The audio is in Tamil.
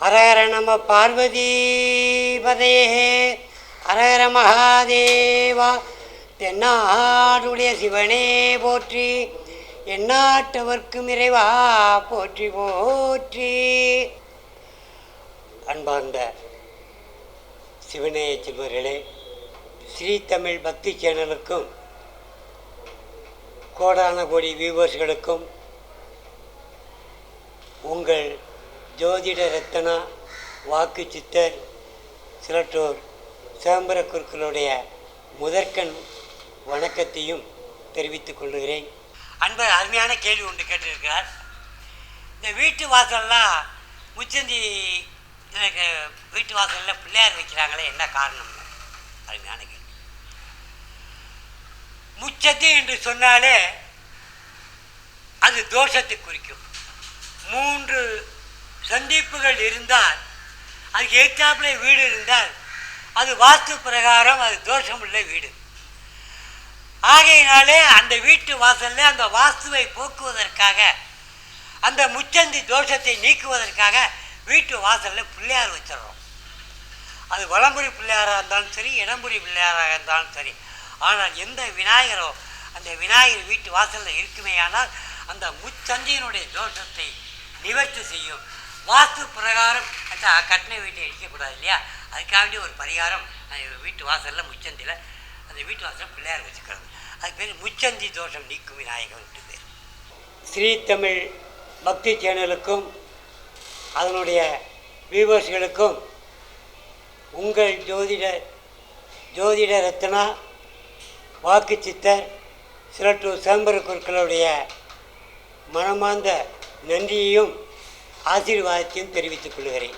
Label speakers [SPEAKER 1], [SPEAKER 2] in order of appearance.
[SPEAKER 1] ஹரஹர நம பார்வதி பதே. ஹரஹர மகாதேவா தென்னாடுடைய சிவனே போற்றி எந்நாட்டவர்க்கும் இறைவா போற்றி போற்றி. அன்பார்ந்த சிவனேய செல்வர்களே ஸ்ரீ தமிழ் பக்தி சேனலுக்கும் கோடான கோடி வியூவர்ஸ்களுக்கும் உங்கள் ஜோதிட ரத்தனா வாக்கு சித்தர் சிலட்டோர் சிதம்பர குருக்களுடைய முதற்கண் வணக்கத்தையும் தெரிவித்துக் கொள்கிறேன். அன்பர் அருமையான கேள்வி ஒன்று கேட்டிருக்கிறார். இந்த வீட்டு வாசல்லாம் முச்சந்தி எனக்கு வீட்டு வாசலில் பிள்ளையார் வைக்கிறாங்களே என்ன காரணம்? அருமையான கேள்வி. முச்சத்தி என்று சொன்னாலே அது தோஷத்தை குறிக்கும். மூன்று சந்திப்புகள் இருந்தால் அதுக்கு ஏற்றாப்புல வீடு இருந்தால் அது வாஸ்து பிரகாரம் அது தோஷமுள்ள வீடு. ஆகையினாலே அந்த வீட்டு வாசல்ல அந்த வாஸ்துவை போக்குவதற்காக அந்த முச்சந்தி தோஷத்தை நீக்குவதற்காக வீட்டு வாசலில் பிள்ளையார் வச்சிடுறோம் அது வளம்புரி பிள்ளையாராக இருந்தாலும் சரி இடம்புரி பிள்ளையாராக இருந்தாலும் சரி. ஆனால் எந்த விநாயகரோ அந்த விநாயகர் வீட்டு வாசலில் இருக்குமேயானால் அந்த முச்சந்தியினுடைய தோஷத்தை நிவர்த்தி செய்யும் வாஸ்து பிரகாரம் கட்டின வீட்டை இடிக்கக்கூடாது இல்லையா அதுக்காண்டி ஒரு பரிகாரம் வீட்டு வாசலில் முச்சந்தியில் அந்த வீட்டு வாசலில் பிள்ளையார் வச்சுக்கிறது. அது பேர் முச்சந்தி தோஷம் நீக்கும் விநாயகர் பேர். ஸ்ரீ தமிழ் பக்தி சேனலுக்கும் அதனுடைய வியூவர்ஸ்களுக்கும் உங்கள் ஜோதிட ஜோதிட ரத்னா வாக்கு சித்தர் சிலட்டூர் சிதம்பர குருக்களுடைய மனமார்ந்த நன்றியையும் ஆசீர்வாதத்தையும் தெரிவித்துக் கொள்கிறேன்.